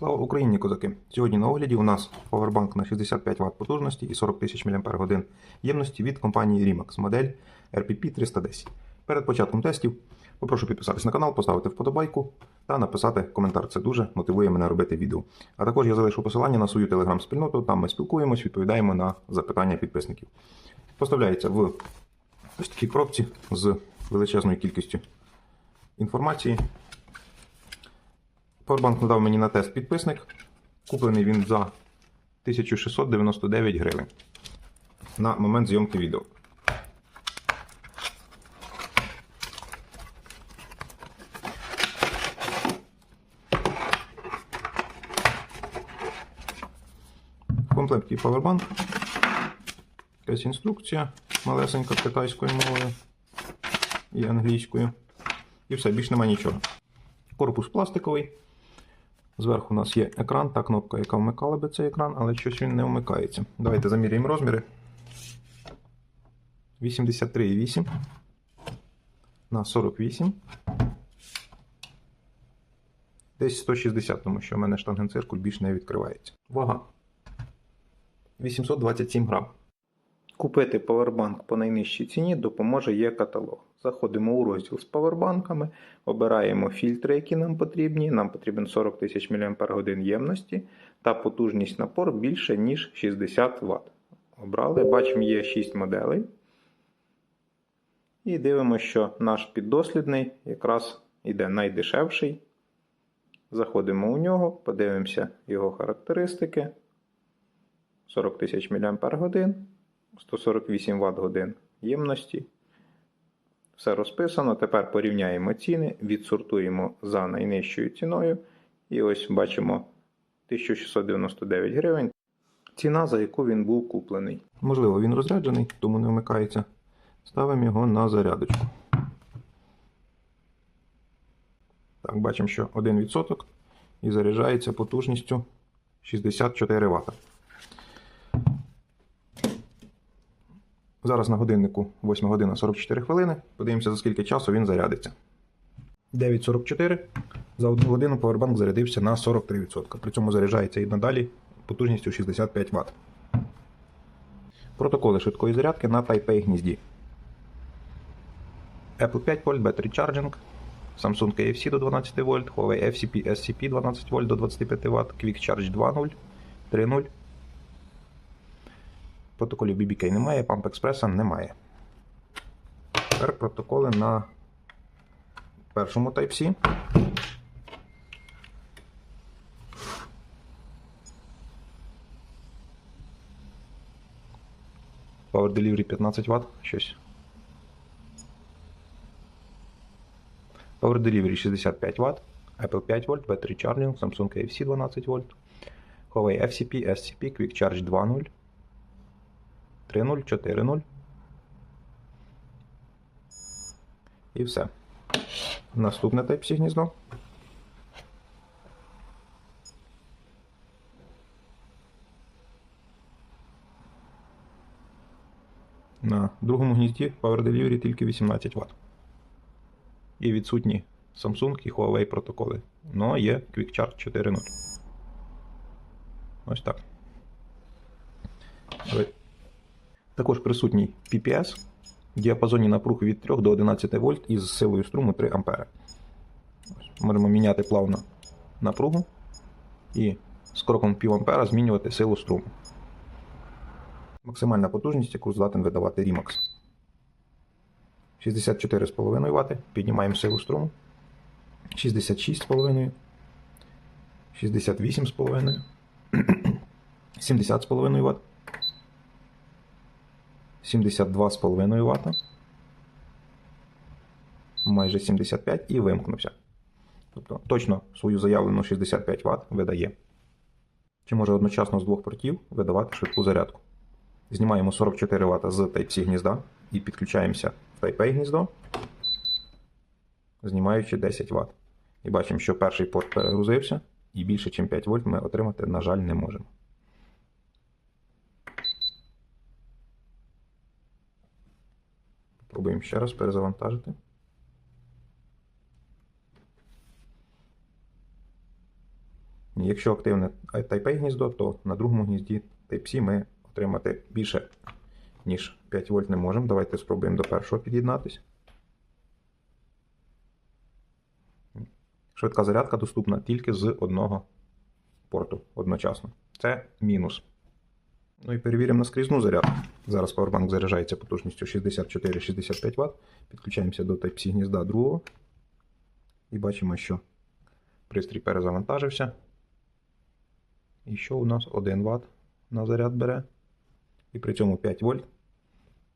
Слава Україні, козаки! Сьогодні на огляді у нас павербанк на 65 Вт потужності і 40 тисяч мАч ємності від компанії Rimax, модель RPP 310. Перед початком тестів попрошу підписатись на канал, поставити вподобайку та написати коментар. Це дуже мотивує мене робити відео. А також я залишу посилання на свою телеграм-спільноту, там ми спілкуємось, відповідаємо на запитання підписників. Поставляється в ось такій коробці з величезною кількістю інформації. Powerbank надав мені на тест підписник. Куплений він за 1699 гривень на момент зйомки відео. В комплекті Powerbank. Якась інструкція малесенька китайською мовою і англійською. І все, більш нема нічого. Корпус пластиковий. Зверху у нас є екран, та кнопка, яка вмикала би цей екран, але щось він не вмикається. Давайте заміряємо розміри. 83,8 на 48. Десь 160, тому що в мене штангенциркуль більш не відкривається. Вага 827 грам. Купити павербанк по найнижчій ціні допоможе є каталог. Заходимо у розділ з павербанками, обираємо фільтри, які нам потрібні. Нам потрібен 40 тисяч мАч ємності та потужність напор більше, ніж 60 Вт. Обрали, бачимо, є 6 моделей. І дивимося, що наш піддослідний якраз йде найдешевший. Заходимо у нього, подивимося його характеристики. 40 тисяч мАч. 148 Вт годин ємності. Все розписано. Тепер порівняємо ціни, відсортуємо за найнижчою ціною. І ось бачимо 1699 гривень. Ціна, за яку він був куплений. Можливо, він розряджений, тому не вмикається. Ставимо його на зарядочку. Так, бачимо, що 1% і заряджається потужністю 64 Вт. Зараз на годиннику 8 година 44 хвилини. Подивимося, за скільки часу він зарядиться. 9.44. За одну годину Powerbank зарядився на 43%. При цьому заряджається і надалі потужністю 65 Вт. Протоколи швидкої зарядки на Type-A гнізді. Apple 5 вольт Battery Charging, Samsung KFC до 12 вольт, Huawei FCP SCP 12 вольт до 25 Вт, Quick Charge 2.0, 3.0. Протоколів BBK немає, Pump Express немає. Тепер протоколи на першому Type-C. Power Delivery 15 Вт, щось. Power Delivery 65 Вт, Apple 5 вольт, Battery Charging, Samsung KFC 12 вольт, Huawei FCP, SCP, Quick Charge 2.0. 3-0, 4-0. І все. Наступне Type-C гніздо. На другому гнізді Power Delivery тільки 18 Вт. І відсутні Samsung і Huawei протоколи. Но є Quick Charge 4.0. Ось так. Також присутній PPS в діапазоні напруг від 3 до 11 вольт із силою струму 3 А. Можемо міняти плавно напругу і з кроком пів ампера змінювати силу струму. Максимальна потужність, яку здатен видавати Rimax. 64,5 Вт. Піднімаємо силу струму. 66,5. 68,5. 70,5 Вт. 72,5 Вт. Майже 75 і вимкнувся. Тобто точно свою заявлену 65 Вт видає. Чи може одночасно з двох портів видавати швидку зарядку. Знімаємо 44 Вт з Type-C гнізда і підключаємося в Type-A гніздо, знімаючи 10 Вт. І бачимо, що перший порт перегрузився, і більше, ніж 5 вольт ми отримати, на жаль, не можемо. Пробуємо ще раз перезавантажити. Якщо активне Type-A гніздо, то на другому гнізді Type-C ми отримати більше, ніж 5 вольт не можемо. Давайте спробуємо до першого під'єднатися. Швидка зарядка доступна тільки з одного порту одночасно. Це мінус. Ну і перевіримо наскрізну зарядку. Зараз Powerbank заряджається потужністю 64-65 Вт. Підключаємося до Type-C гнізда другого. І бачимо, що пристрій перезавантажився. І що у нас 1 Вт на заряд бере. І при цьому 5 вольт.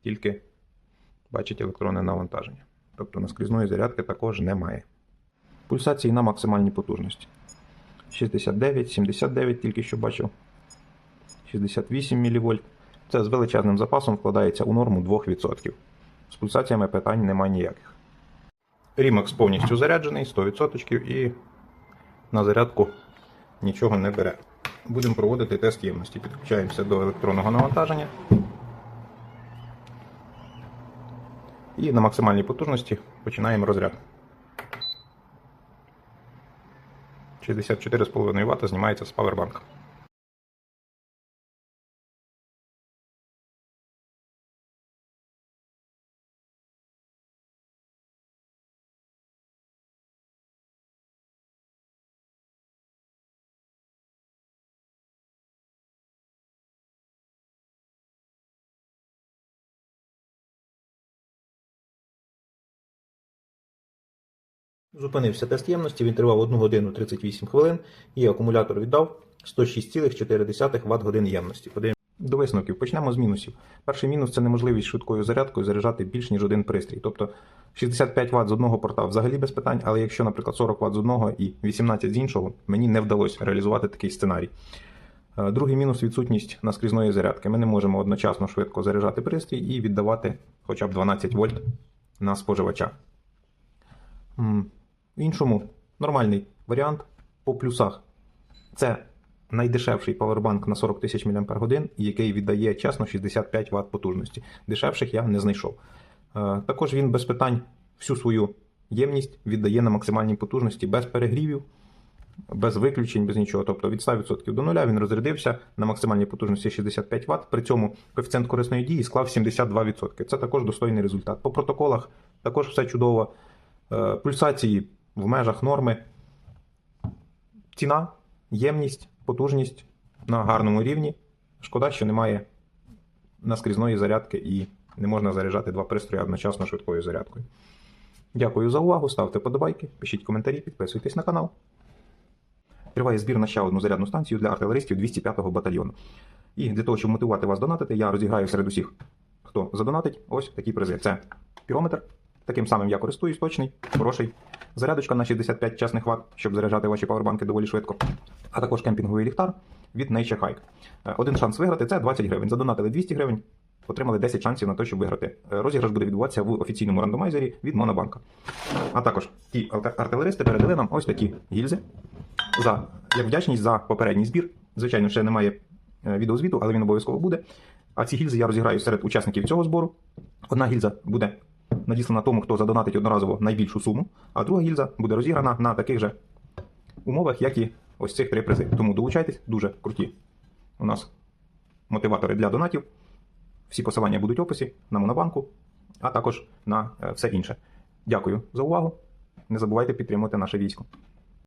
Тільки бачить електронне навантаження. Тобто наскрізної зарядки також немає. Пульсації на максимальній потужності. 69, 79 тільки що бачив. 68 мВ. Це з величезним запасом вкладається у норму 2%. З пульсаціями питань немає ніяких. Remax повністю заряджений, 100% і на зарядку нічого не бере. Будемо проводити тест ємності. Підключаємося до електронного навантаження. І на максимальній потужності починаємо розряд. 64,5 Вт знімається з павербанка. Зупинився тест ємності, він тривав 1 годину 38 хвилин і акумулятор віддав 106,4 Вт годин ємності. До висновків почнемо з мінусів. Перший мінус це неможливість швидкою зарядкою заряджати більш ніж один пристрій. Тобто 65 Вт з одного порта взагалі без питань, але якщо, наприклад, 40 Вт з одного і 18 з іншого, мені не вдалося реалізувати такий сценарій. Е, Другий мінус відсутність наскрізної зарядки. Ми не можемо одночасно швидко заряджати пристрій і віддавати хоча б 12 вольт на споживача. В іншому нормальний варіант по плюсах. Це найдешевший павербанк на 40 тисяч мАч, який віддає чесно 65 Вт потужності. Дешевших я не знайшов. Е, Також він без питань всю свою ємність віддає на максимальній потужності без перегрівів, без виключень, без нічого. Тобто від 100% до нуля він розрядився на максимальній потужності 65 Вт. При цьому коефіцієнт корисної дії склав 72%. Це також достойний результат. По протоколах також все чудово. Е, Пульсації в межах норми. Ціна, ємність, потужність на гарному рівні. Шкода, що немає наскрізної зарядки і не можна заряджати два пристрої одночасно швидкою зарядкою. Дякую за увагу. Ставте подобайки, пишіть коментарі, підписуйтесь на канал. Триває збір на ще одну зарядну станцію для артилеристів 205-го батальйону. І для того, щоб мотивувати вас донатити, я розіграю серед усіх, хто задонатить, ось такі призи. Це пірометр. Таким самим я користуюсь, точний, хороший. Зарядочка на 65 чесних ватт, щоб заряджати ваші павербанки доволі швидко. А також кемпінговий ліхтар від Nature Hike. Е, Один шанс виграти це 20 гривень. Задонатили 200 гривень, отримали 10 шансів на те, щоб виграти. Е, Розіграш буде відбуватися в офіційному рандомайзері від Монобанка. А також ті артилеристи передали нам ось такі гільзи за як вдячність за попередній збір. Звичайно, ще немає е, відеозвіту, але він обов'язково буде. А ці гільзи я розіграю серед учасників цього збору. Одна гільза буде надіслана тому, хто задонатить одноразово найбільшу суму, а друга гільза буде розіграна на таких же умовах, як і ось цих три призи. Тому долучайтесь, дуже круті. У нас мотиватори для донатів. Всі посилання будуть в описі на Монобанку, а також на е, все інше. Дякую за увагу. Не забувайте підтримувати наше військо.